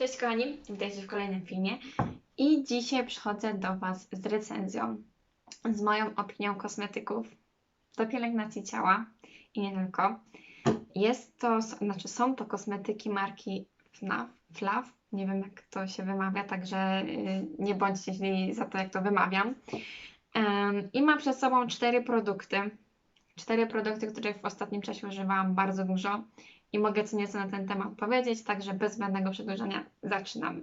Cześć kochani, witajcie w kolejnym filmie. I dzisiaj przychodzę do Was z recenzją, z moją opinią kosmetyków. Do pielęgnacji ciała i nie tylko. Jest to, znaczy są to kosmetyki marki FNAF, FLAF, nie wiem jak to się wymawia, także y, nie bądźcie źli za to jak to wymawiam. I mam przed sobą cztery produkty, cztery produkty, których w ostatnim czasie używałam bardzo dużo i mogę co nieco na ten temat powiedzieć, także bez zbędnego przedłużania zaczynamy.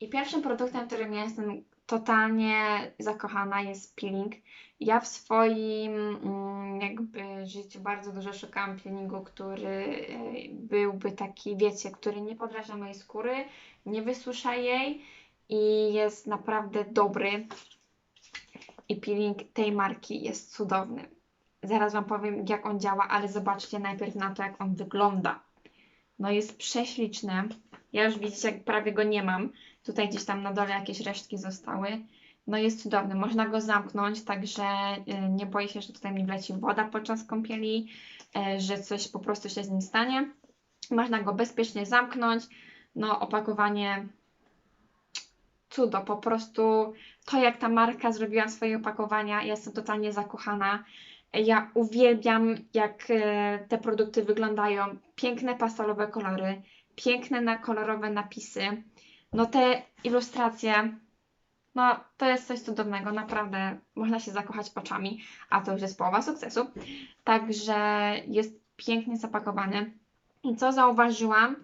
I pierwszym produktem, którym ja jestem totalnie zakochana jest peeling. Ja w swoim mm, jakby życiu bardzo dużo szukałam peelingu, który e, byłby taki, wiecie, który nie podrażnia mojej skóry, nie wysusza jej i jest naprawdę dobry. I peeling tej marki jest cudowny. Zaraz Wam powiem, jak on działa, ale zobaczcie najpierw na to, jak on wygląda. No jest prześliczny. Ja już widzicie, jak prawie go nie mam. Tutaj gdzieś tam na dole jakieś resztki zostały. No jest cudowny. Można go zamknąć, także y, nie boję się, że tutaj mi wleci woda podczas kąpieli, y, że coś po prostu się z nim stanie. Można go bezpiecznie zamknąć. No opakowanie cudo, po prostu to jak ta marka zrobiła swoje opakowania, ja jestem totalnie zakochana. Ja uwielbiam, jak e, te produkty wyglądają. Piękne pastelowe kolory, piękne na kolorowe napisy. No te ilustracje, no to jest coś cudownego, naprawdę można się zakochać oczami, a to już jest połowa sukcesu. Także jest pięknie zapakowany. I co zauważyłam?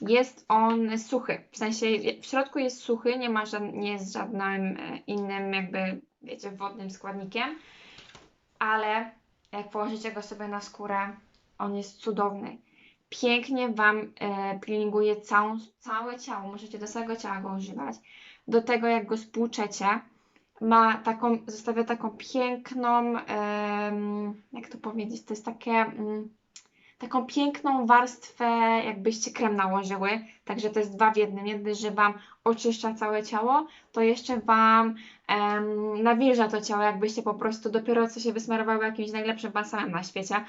Jest on suchy, w sensie w środku jest suchy, nie ma żad, nie jest żadnym e, innym jakby, wiecie, wodnym składnikiem ale jak położycie go sobie na skórę, on jest cudowny. Pięknie Wam e, peelinguje całą, całe ciało, możecie do całego ciała go używać. Do tego jak go spłuczecie, ma taką, zostawia taką piękną, e, jak to powiedzieć, to jest takie... Mm, taką piękną warstwę, jakbyście krem nałożyły. Także to jest dwa w jednym. Jedny, że Wam oczyszcza całe ciało, to jeszcze Wam em, nawilża to ciało, jakbyście po prostu dopiero co się wysmarowały jakimś najlepszym balsamem na świecie.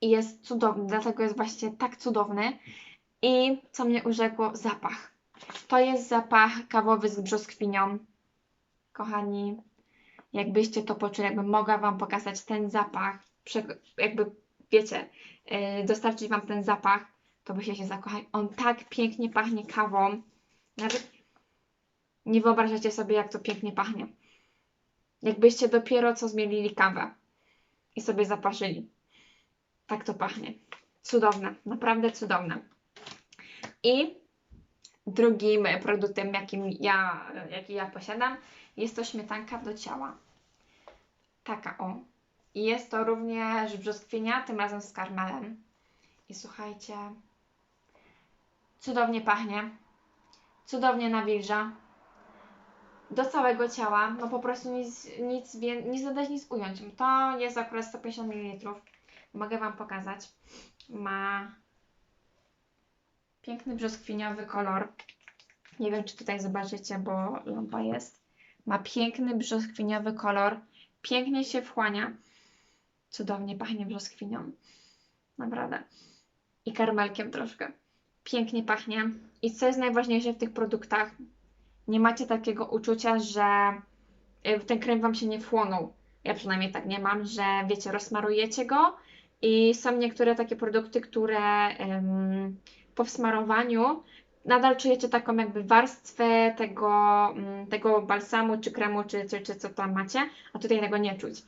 I jest cudowny, dlatego jest właśnie tak cudowny. I co mnie urzekło? Zapach. To jest zapach kawowy z brzoskwinią. Kochani, jakbyście to poczuli, jakbym mogła Wam pokazać ten zapach, jakby wiecie, yy, dostarczyć Wam ten zapach, to byście się zakochali. On tak pięknie pachnie kawą. Nawet nie wyobrażacie sobie, jak to pięknie pachnie. Jakbyście dopiero co zmielili kawę i sobie zaparzyli. Tak to pachnie. Cudowne, naprawdę cudowne. I drugim produktem, jakim ja, jaki ja posiadam, jest to śmietanka do ciała. Taka o. I jest to również brzoskwinia, tym razem z karmelem. I słuchajcie, cudownie pachnie, cudownie nawilża do całego ciała, no po prostu nic, nic, nic dodać, nic ująć. To jest akurat 150 ml. Mogę Wam pokazać. Ma piękny brzoskwiniowy kolor. Nie wiem, czy tutaj zobaczycie, bo lampa jest. Ma piękny brzoskwiniowy kolor. Pięknie się wchłania. Cudownie pachnie brzoskwinią. Naprawdę. I karmelkiem troszkę. Pięknie pachnie. I co jest najważniejsze w tych produktach? Nie macie takiego uczucia, że y, ten krem Wam się nie wchłonął. Ja przynajmniej tak nie mam, że wiecie, rozsmarujecie go i są niektóre takie produkty, które ym, po wsmarowaniu nadal czujecie taką jakby warstwę tego, ym, tego balsamu, czy kremu, czy, czy, czy co tam macie, a tutaj tego nie czuć.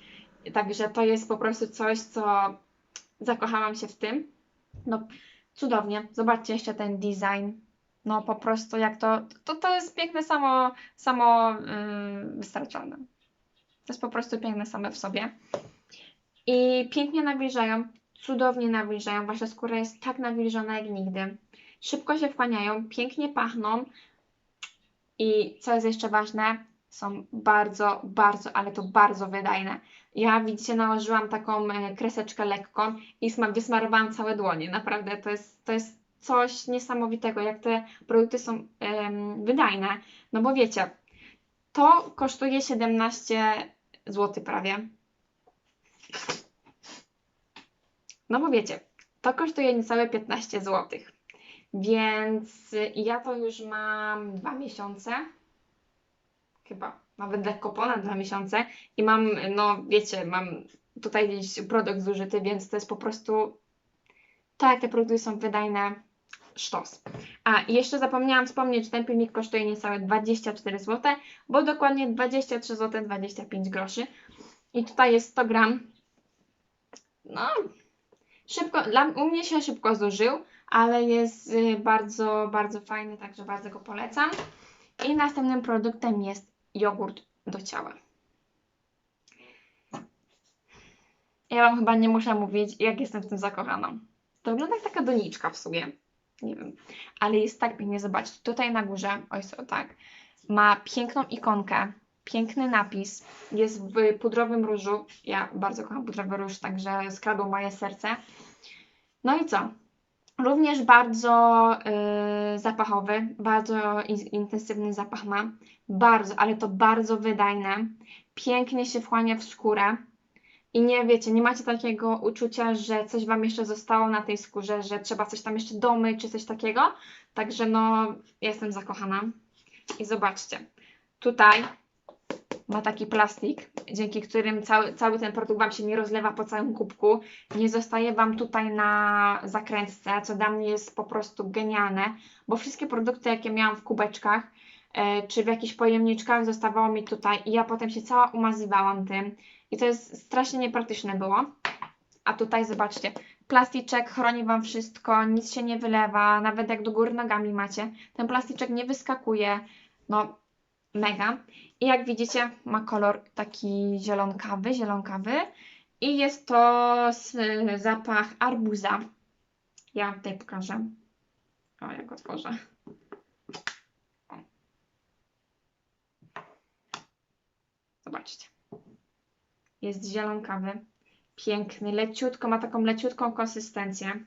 Także to jest po prostu coś, co zakochałam się w tym. No, cudownie. Zobaczcie jeszcze ten design. No, po prostu jak to. To, to jest piękne samo, samo yy, wystarczone. To jest po prostu piękne same w sobie. I pięknie nawilżają, cudownie nawilżają. Wasza skóra jest tak nawilżona jak nigdy. Szybko się wchłaniają, pięknie pachną. I co jest jeszcze ważne, są bardzo, bardzo, ale to bardzo wydajne. Ja widzicie, nałożyłam taką e, kreseczkę lekką i wysmarowałam całe dłonie. Naprawdę to jest, to jest coś niesamowitego, jak te produkty są wydajne. No bo wiecie, to kosztuje 17 zł prawie. No bo wiecie, to kosztuje niecałe 15 zł. Więc ja to już mam dwa miesiące. Chyba nawet lekko ponad dwa miesiące. I mam, no wiecie, mam tutaj gdzieś produkt zużyty, więc to jest po prostu to, jak te produkty są wydajne, sztos. A jeszcze zapomniałam wspomnieć, że ten filmik kosztuje niecałe 24 zł, bo dokładnie 23 zł 25 groszy. I tutaj jest 100 gram. No, szybko, dla, u mnie się szybko zużył, ale jest y, bardzo, bardzo fajny, także bardzo go polecam. I następnym produktem jest jogurt do ciała. Ja Wam chyba nie muszę mówić, jak jestem w tym zakochana. To wygląda jak taka doniczka w sumie. Nie wiem. Ale jest tak pięknie. Zobaczcie, tutaj na górze, oj so, tak, ma piękną ikonkę, piękny napis. Jest w pudrowym różu. Ja bardzo kocham pudrowy róż, także skradł moje serce. No i co? Również bardzo y, zapachowy, bardzo in, intensywny zapach ma. Bardzo, ale to bardzo wydajne. Pięknie się wchłania w skórę. I nie wiecie, nie macie takiego uczucia, że coś Wam jeszcze zostało na tej skórze, że trzeba coś tam jeszcze domyć czy coś takiego. Także no, jestem zakochana. I zobaczcie, tutaj ma taki plastik, dzięki którym cały, cały ten produkt Wam się nie rozlewa po całym kubku, nie zostaje Wam tutaj na zakrętce, co dla mnie jest po prostu genialne, bo wszystkie produkty, jakie miałam w kubeczkach, e, czy w jakichś pojemniczkach zostawało mi tutaj i ja potem się cała umazywałam tym. I to jest strasznie niepraktyczne było. A tutaj zobaczcie, plasticzek chroni Wam wszystko, nic się nie wylewa, nawet jak do góry nogami macie, ten plasticzek nie wyskakuje, no mega. I jak widzicie ma kolor taki zielonkawy, zielonkawy i jest to zapach arbuza. Ja tutaj pokażę. O, jak otworzę. O. Zobaczcie. Jest zielonkawy, piękny, leciutko, ma taką leciutką konsystencję.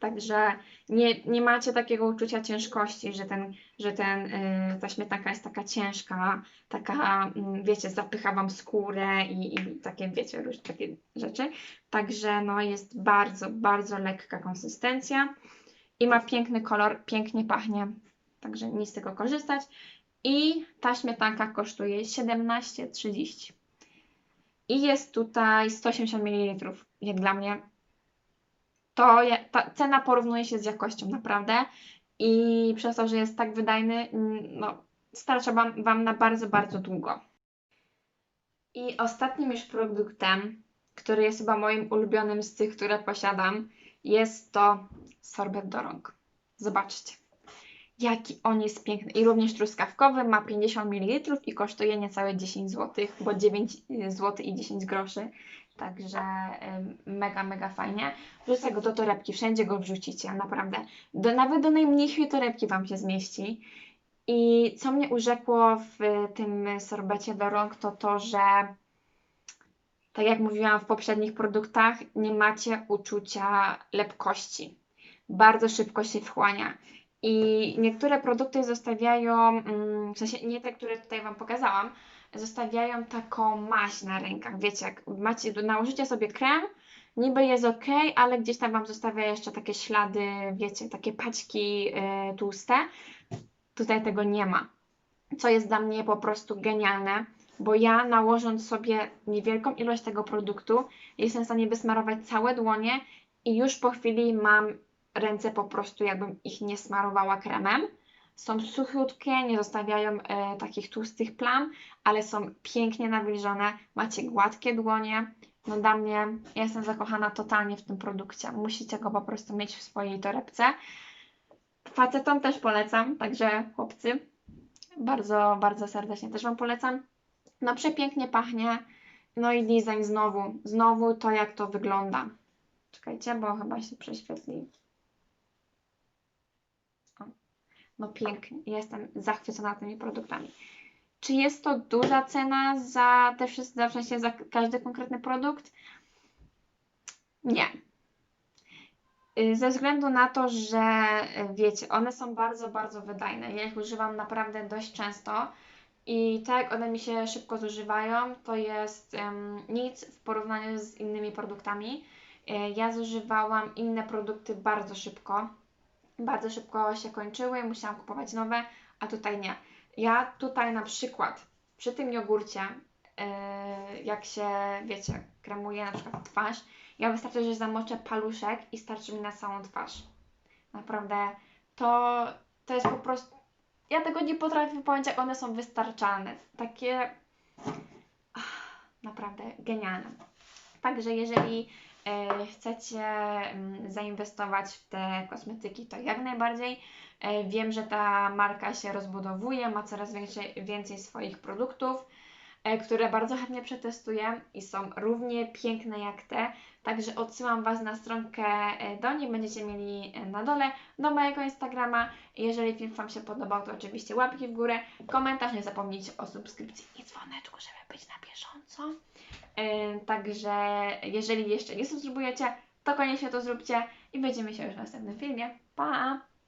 Także nie, nie macie takiego uczucia ciężkości, że, ten, że ten, yy, ta śmietanka jest taka ciężka, taka, yy, wiecie, zapycha Wam skórę i, i takie, wiecie, różne takie rzeczy. Także no, jest bardzo, bardzo lekka konsystencja i ma piękny kolor, pięknie pachnie. Także nic z tego korzystać. I ta śmietanka kosztuje 17,30. I jest tutaj 180 ml. Jak dla mnie to je, ta cena porównuje się z jakością naprawdę i przez to, że jest tak wydajny, mm, no, starcza wam, wam na bardzo, bardzo długo. I ostatnim już produktem, który jest chyba moim ulubionym z tych, które posiadam, jest to sorbet do rąk. Zobaczcie, jaki on jest piękny. I również truskawkowy, ma 50 ml i kosztuje niecałe 10 zł, bo 9 zł i 10 groszy. Także mega, mega fajnie. Wrzucę go do torebki, wszędzie go wrzucicie, naprawdę. Do, nawet do najmniejszej torebki Wam się zmieści. I co mnie urzekło w tym sorbecie do rąk, to to, że tak jak mówiłam w poprzednich produktach, nie macie uczucia lepkości. Bardzo szybko się wchłania. I niektóre produkty zostawiają, mm, w sensie nie te, które tutaj Wam pokazałam, zostawiają taką maść na rękach. Wiecie, jak macie, nałożycie sobie krem, niby jest ok, ale gdzieś tam Wam zostawia jeszcze takie ślady, wiecie, takie paćki yy, tłuste. Tutaj tego nie ma. Co jest dla mnie po prostu genialne, bo ja nałożąc sobie niewielką ilość tego produktu, jestem w stanie wysmarować całe dłonie i już po chwili mam ręce po prostu jakbym ich nie smarowała kremem. Są suchutkie, nie zostawiają e, takich tłustych plam, ale są pięknie nawilżone, macie gładkie dłonie. No dla mnie, ja jestem zakochana totalnie w tym produkcie. Musicie go po prostu mieć w swojej torebce. Facetom też polecam, także chłopcy, bardzo, bardzo serdecznie też Wam polecam. No przepięknie pachnie. No i design znowu, znowu to jak to wygląda. Czekajcie, bo chyba się prześwietli. No pięknie, jestem zachwycona tymi produktami. Czy jest to duża cena za te wszystkie, w sensie za każdy konkretny produkt? Nie. Y, ze względu na to, że y, wiecie, one są bardzo, bardzo wydajne. Ja ich używam naprawdę dość często i tak one mi się szybko zużywają, to jest um, nic w porównaniu z innymi produktami. Y, ja zużywałam inne produkty bardzo szybko bardzo szybko się kończyły, musiałam kupować nowe, a tutaj nie. Ja tutaj na przykład przy tym jogurcie, yy, jak się, wiecie, kremuje na przykład twarz, ja wystarczy, że zamoczę paluszek i starczy mi na całą twarz. Naprawdę to, to jest po prostu. Ja tego nie potrafię powiedzieć, jak one są wystarczalne. Takie ach, naprawdę genialne. Także jeżeli chcecie mm, zainwestować w te kosmetyki, to jak najbardziej. E, wiem, że ta marka się rozbudowuje, ma coraz więcej, więcej swoich produktów, e, które bardzo chętnie przetestuję i są równie piękne jak te. Także odsyłam Was na stronkę e, do niej, będziecie mieli e, na dole, do mojego Instagrama. Jeżeli film Wam się podobał, to oczywiście łapki w górę, komentarz, nie zapomnijcie o subskrypcji i dzwoneczku, żeby być na bieżąco. E, Także jeżeli jeszcze nie subskrybujecie, to koniecznie to zróbcie i widzimy się już w następnym filmie. Pa!